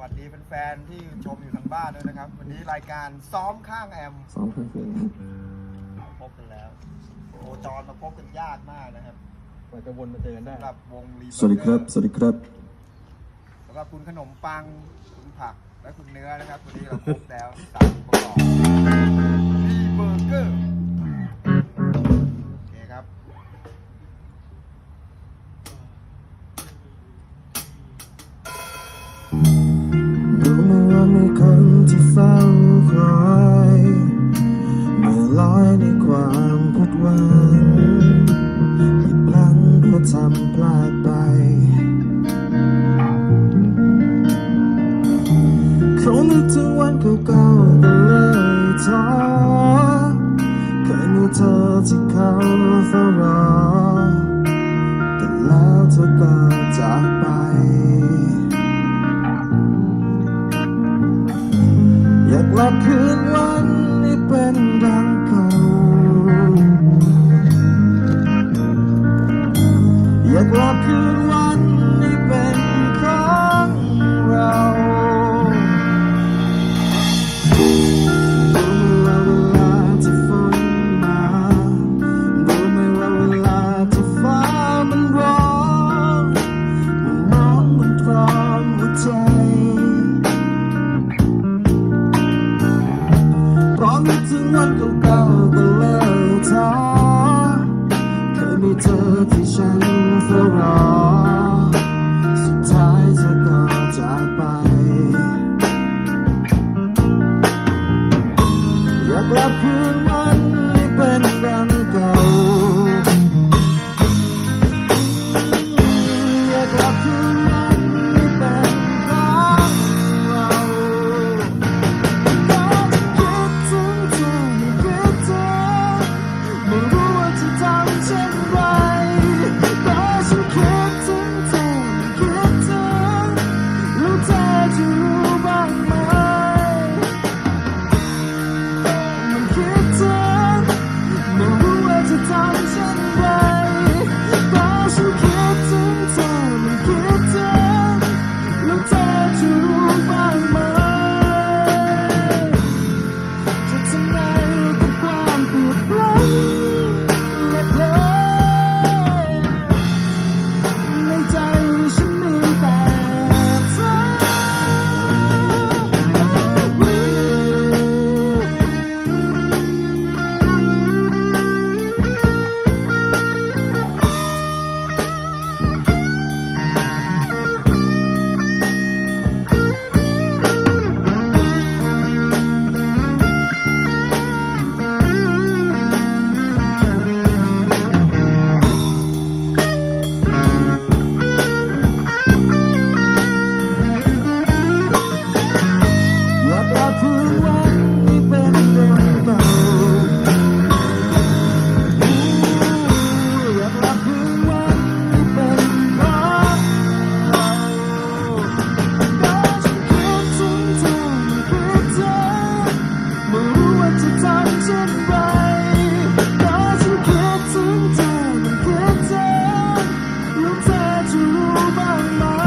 วัสดีแฟนๆที่ชมอยู่ทางบ้านด้วยนะครับ วันนี้รายการซ้อมข้างแอมซ้อมเครื่องเสียงพบกันแล้วโอจรมาพบกันยากมากนะครับกว่าจะวนมาเจอกันได้สำหรับวงรีสวัสดีครับสวัสดีครับสำหรับคุณขนมปังคุณผักและคุณเนื้อนะครับวันนี้เราพบแล้วสาม หวังผิดพลั้งก็ทำพลาดไป เขานึกถึงวันเก่าๆก็เลยท้อเคยมีเธอที่เขาเฝ้ารอแต่แล้วเธอก็จากไปอยากหลับคืน เพราะนึกถึง 怎么办？